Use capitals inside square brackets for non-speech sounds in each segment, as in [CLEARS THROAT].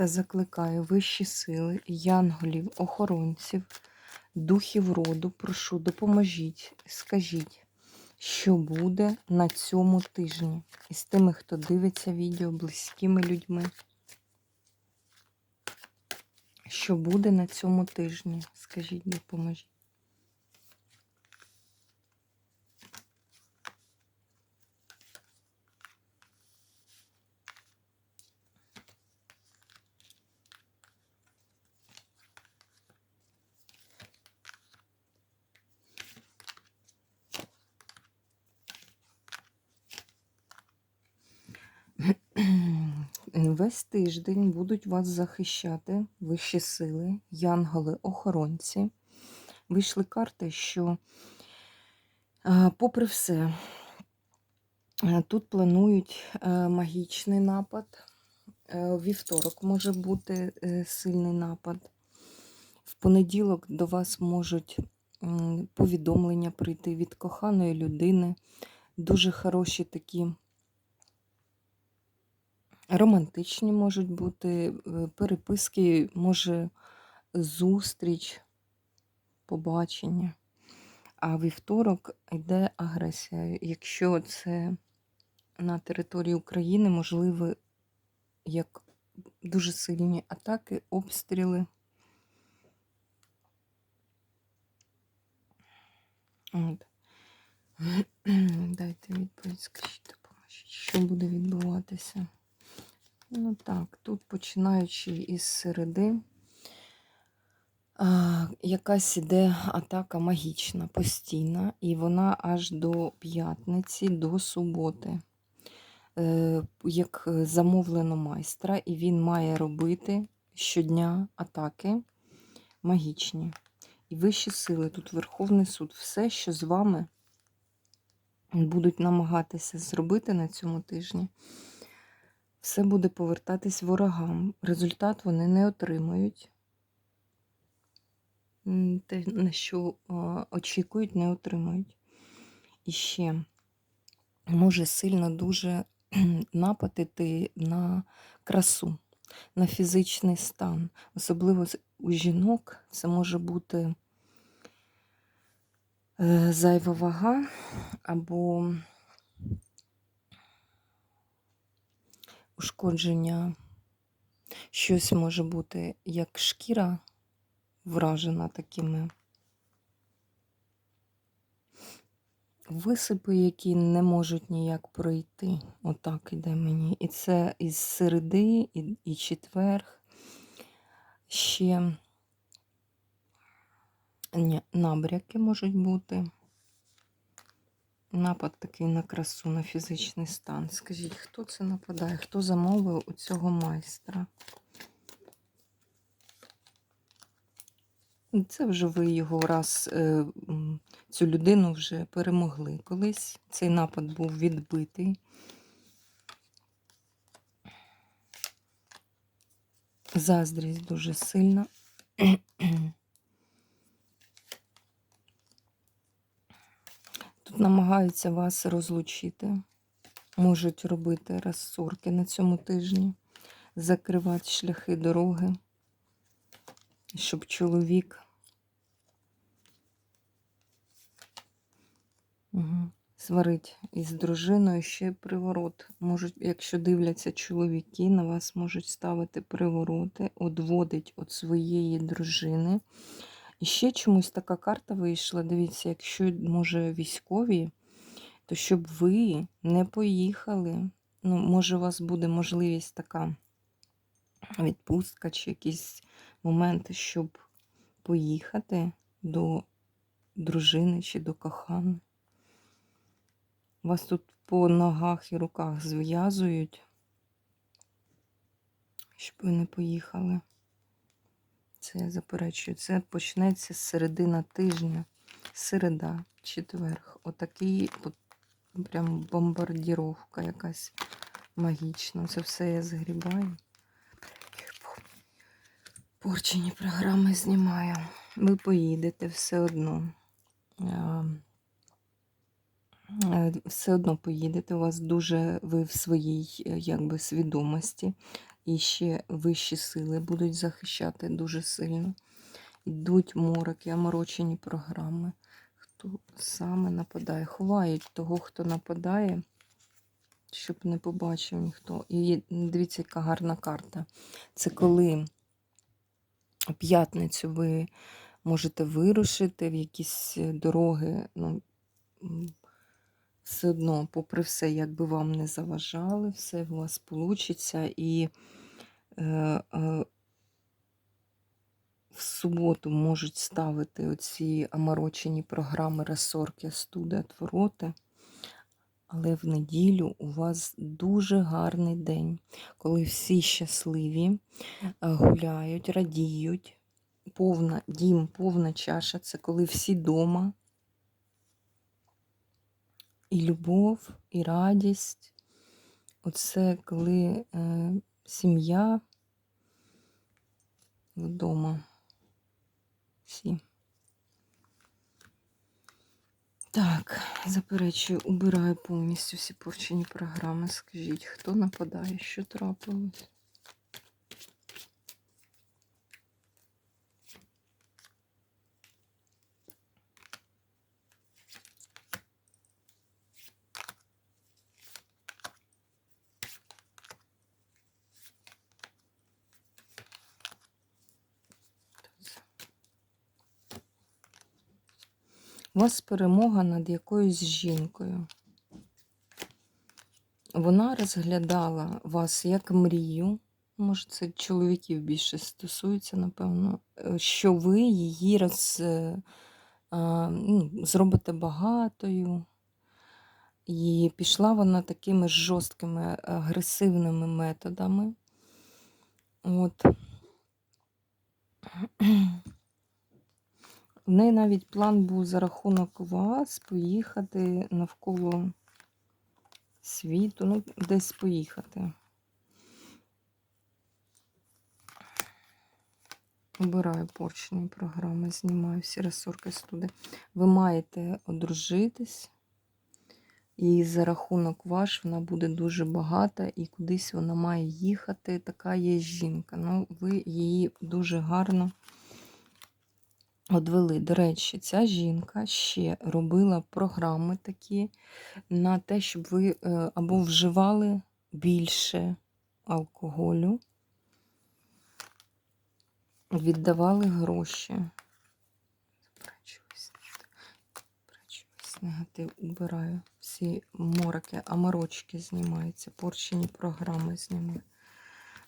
Та закликаю вищі сили, янголів, охоронців, духів роду, прошу, допоможіть, скажіть, що буде на цьому тижні із тими, хто дивиться відео близькими людьми. Що буде на цьому тижні? Скажіть, допоможіть. Весь тиждень будуть вас захищати вищі сили, янголи-охоронці. Вийшли карти, що, попри все, тут планують магічний напад. Вівторок може бути е, сильний напад. В понеділок до вас можуть повідомлення прийти від коханої людини. Дуже хороші такі. Романтичні можуть бути е, переписки, може зустріч, побачення. А вівторок йде агресія. Якщо це на території України, можливо, як дуже сильні атаки, обстріли. От. [CLEARS THROAT] Дайте відповідь, скажіть, допоможіть, що буде відбуватися. Ну так, тут починаючи із середи, якась іде атака магічна, постійна, і вона аж до п'ятниці, до суботи, е, як замовлено майстра, і він має робити щодня атаки магічні. І вищі сили, тут Верховний суд, все, що з вами будуть намагатися зробити на цьому тижні все буде повертатись ворогам. Результат вони не отримають. Те, на що очікують, не отримають. І ще може сильно дуже [CLEARS THROAT] нападити на красу, на фізичний стан. Особливо у жінок це може бути е, зайва вага або ушкодження. Щось може бути як шкіра вражена такими висипи, які не можуть ніяк пройти. Отак іде мені. І це із середи, і, і четверг. Ще ні, набряки можуть бути. Напад такий на красу, на фізичний стан. Скажіть, хто це нападає? Хто замовив у цього майстра? Це вже ви його раз, е, цю людину вже перемогли. Колись цей напад був відбитий. Заздрість дуже сильна. Тут намагаються вас розлучити. Можуть робити розсорки на цьому тижні, закривати шляхи дороги, щоб чоловік сварить із дружиною ще приворот. Можуть, якщо дивляться чоловіки, на вас можуть ставити привороти, одводить від своєї дружини. І ще чомусь така карта вийшла. Дивіться, якщо, може, військові, то щоб ви не поїхали. Ну, може, у вас буде можливість така відпустка чи якісь моменти, щоб поїхати до дружини чи до коханої. Вас тут по ногах і руках зв'язують. щоб ви не поїхали. Це я заперечую. Це почнеться з середина тижня, середа, четверг. Отакий от прям бомбардіровка якась магічна. Це все я згрібаю. Порчені програми знімаю. Ви поїдете все одно. Е, Все одно поїдете. У вас дуже ви в своїй е, якби, свідомості. І ще вищі сили будуть захищати дуже сильно. Йдуть мороки, оморочені програми. Хто саме нападає? Ховають того, хто нападає, щоб не побачив ніхто. І дивіться, яка гарна карта. Це коли п'ятницю ви можете вирушити в якісь дороги. Ну, все одно, попри все, як би вам не заважали, все у вас вийде. І е, е, в суботу можуть ставити оці оморочені програми розсорки, студи, отвороти. Але в неділю у вас дуже гарний день, коли всі щасливі, е, гуляють, радіють. Повна дім, повна чаша це коли всі дома. І любов, і радість. Оце коли е, сім'я вдома. Всі. Так, заперечую, убираю повністю всі порчені програми. Скажіть, хто нападає, що трапилось? У вас перемога над якоюсь жінкою. Вона розглядала вас як мрію. Може, це чоловіків більше стосується, напевно, е, що ви її роз, е, ну, зробите багатою. І пішла вона такими жорсткими агресивними методами. От. В неї навіть план був за рахунок вас поїхати навколо світу, ну, десь поїхати. Обираю порчені програми, знімаю всі розсорки студи. Ви маєте одружитись, і за рахунок ваш вона буде дуже багата, і кудись вона має їхати. Така є жінка. Ну, ви її дуже гарно одвели. До речі, ця жінка ще робила програми такі на те, щоб ви е, або вживали більше алкоголю, віддавали гроші. Негатив убираю. Всі мороки, аморочки знімаються, порчені програми знімаю.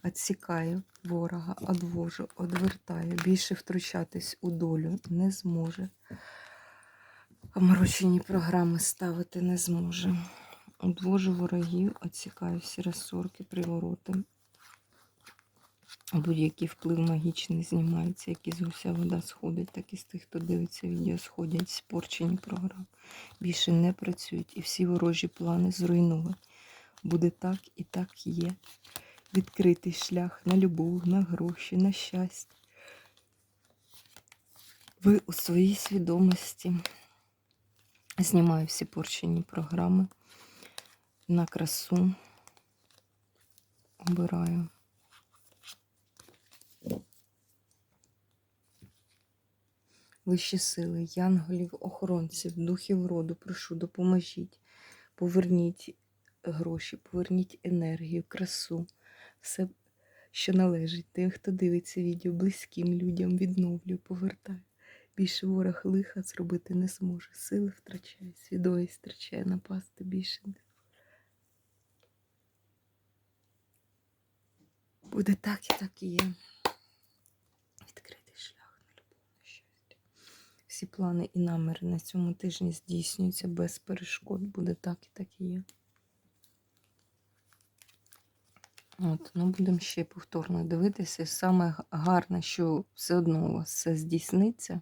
Отсікаю ворога, одвожу, одвертаю. Більше втручатись у долю не зможе. Оморочені програми ставити не зможе. Одвожу ворогів, отсікаю всі розсорки, привороти. Будь-який вплив магічний знімається, як із гуся вода сходить, так і з тих, хто дивиться відео, сходять спорчені програми. Більше не працюють і всі ворожі плани зруйновані. Буде так і так є. Відкритий шлях на любов, на гроші, на щастя. Ви у своїй свідомості. Знімаю всі порчені програми на красу. Обираю. Вищі сили, янголів, охоронців, духів роду, прошу, допоможіть, поверніть гроші, поверніть енергію, красу, все, що належить тим, хто дивиться відео, близьким людям, відновлюю, повертаю. Більше ворог лиха зробити не зможе. Сили втрачає, свідомість втрачає, напасти більше Буде так і так і є. Відкритий шлях на любов, на щастя. Всі плани і наміри на цьому тижні здійснюються без перешкод. Буде так і так і є. От, ну будемо ще повторно дивитися. Саме гарне, що все одно у вас все здійсниться.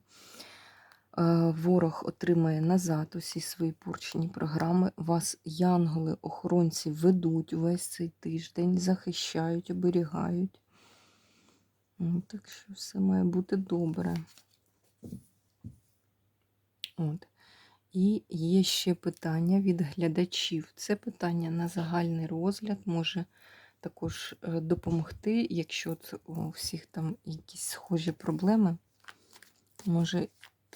Е, Ворог отримає назад усі свої порчені програми. Вас янголи, охоронці ведуть увесь цей тиждень, захищають, оберігають. Ну, Так що все має бути добре. От. І є ще питання від глядачів. Це питання на загальний розгляд може також е, допомогти, якщо у всіх там якісь схожі проблеми, може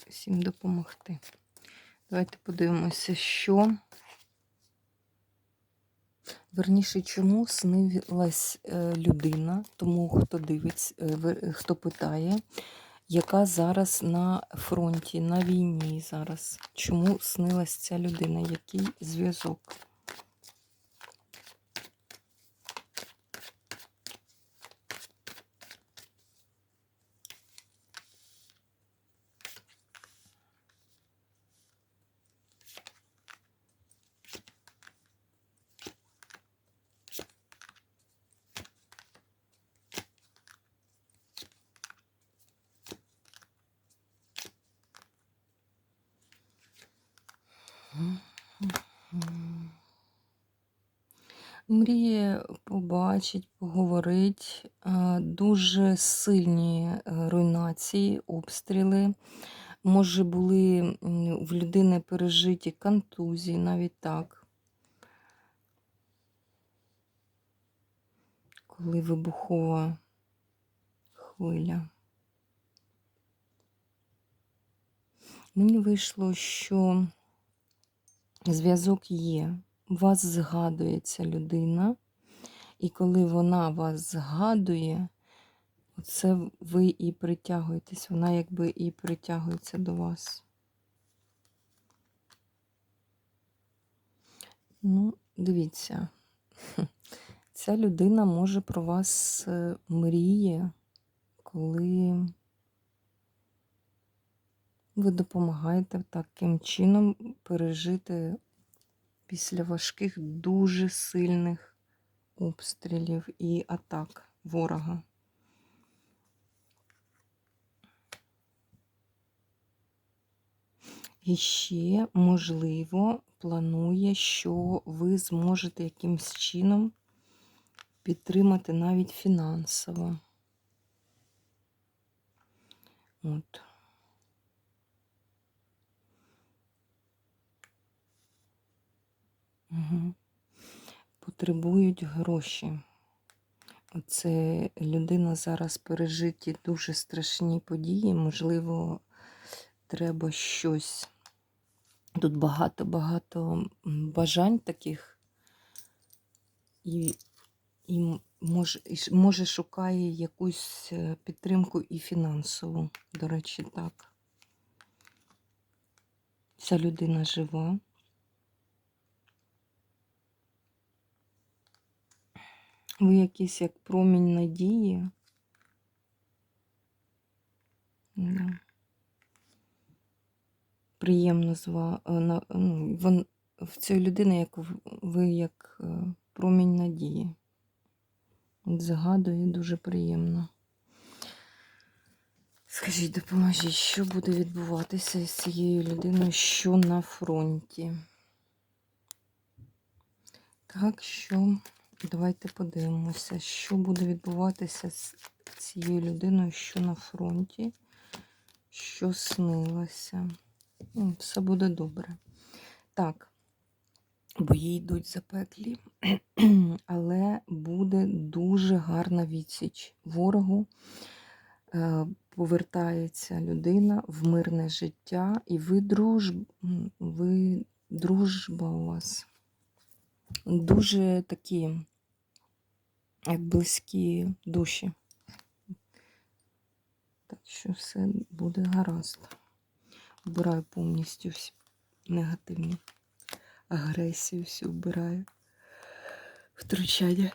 всім допомогти. Давайте подивимося, що. Верніше, чому снилась е, людина, тому хто дивиться, е, хто питає, яка зараз на фронті, на війні зараз. Чому снилась ця людина? Який зв'язок? Мріє побачить, поговорить. е, Дуже сильні е, руйнації, обстріли. Може, були в людини пережиті контузії, навіть так. Коли вибухова хвиля. Мені вийшло, що зв'язок є. Вас згадує ця людина, і коли вона вас згадує, оце ви і притягуєтесь, вона якби і притягується до вас. Ну, дивіться, [LAUGHS] ця людина може про вас е, мріє, коли ви допомагаєте таким чином пережити після важких, дуже сильних обстрілів і атак ворога. І ще, можливо, планує, що ви зможете якимсь чином підтримати навіть фінансово. От. Угу. Потребують гроші. Оце людина зараз пережиті дуже страшні події. Можливо, треба щось. Тут багато-багато бажань таких, і, і, може, може шукає якусь е, підтримку і фінансову. До речі, так. Ця людина жива. Ви якийсь як промінь надії. Да. Приємно з ва- е, ну, в цієї людини, як ви як е, промінь надії. Згадує дуже приємно. Скажіть, допоможіть, що буде відбуватися з цією людиною, що на фронті? Так що давайте подивимося, що буде відбуватися з цією людиною, що на фронті, що снилося. Ну, Все буде добре. Так, бої йдуть запеклі, [CLEARS THROAT] але буде дуже гарна відсіч ворогу. Е, Повертається людина в мирне життя, і ви дружб... ви дружба у вас дуже такі, як близькі душі. Так що все буде гаразд. Вбираю повністю всі негативні агресію, всю вбираю. Втручання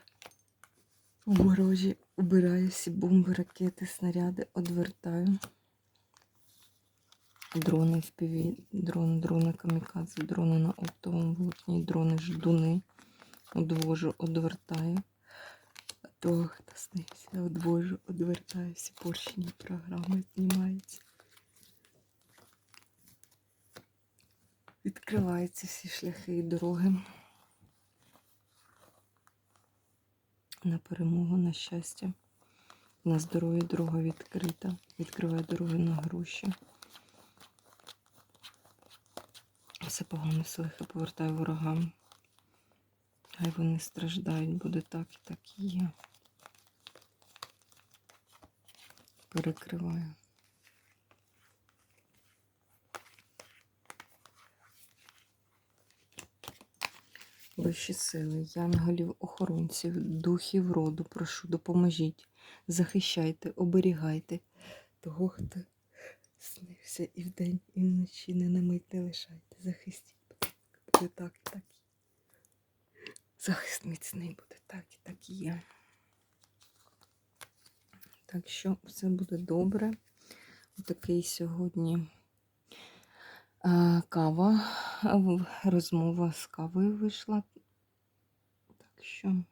у ворожі. Убираю всі бомби, ракети, снаряди, одвертаю. Дрони в піві, дрон, дрони камікадзе, дрони на оптовому волокні, дрони ждуни. Одвожу, одвертаю. То, хто снився, одвожу, одвертаю всі поршні програми, знімаються. Відкриваються всі шляхи і дороги. На перемогу, на щастя, на здоров'я дорога відкрита. Відкриває дороги на гроші. Все погано лихо повертаю ворогам. Хай вони страждають, буде так і так і є. Перекриваю. Вищі сили, янголів, охоронців, духів роду, прошу, допоможіть, захищайте, оберігайте того, хто снився і вдень, і вночі не на мить не лишайте. Захистіть, буде так і так. Захист міцний буде так і так і є. Так що все буде добре. Отакий сьогодні а, кава, розмова з кавою вийшла. Так що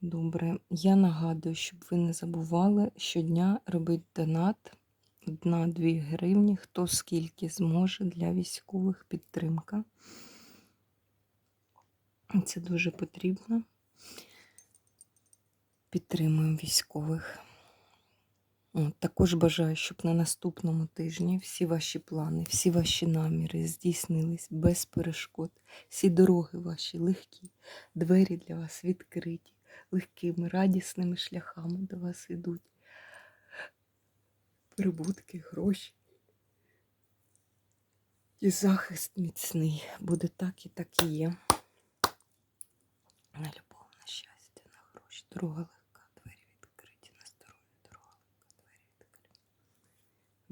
добре. Я нагадую, щоб ви не забували щодня робити донат 1-2 гривні, хто скільки зможе для військових підтримка. Це дуже потрібно. Підтримуємо військових. Також бажаю, щоб на наступному тижні всі ваші плани, всі ваші наміри здійснились без перешкод. Всі дороги ваші легкі, двері для вас відкриті, легкими, радісними шляхами до вас йдуть. Прибутки, гроші. І захист міцний. Буде так і так і є. На любов, на щастя, на гроші. Дорога легка, двері відкриті, на здоров'я, дорога легка, двері відкриті.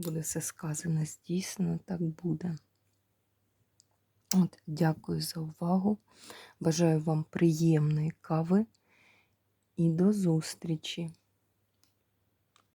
Буде все сказано, здійснено, так буде. От, дякую за увагу. Бажаю вам приємної кави і до зустрічі!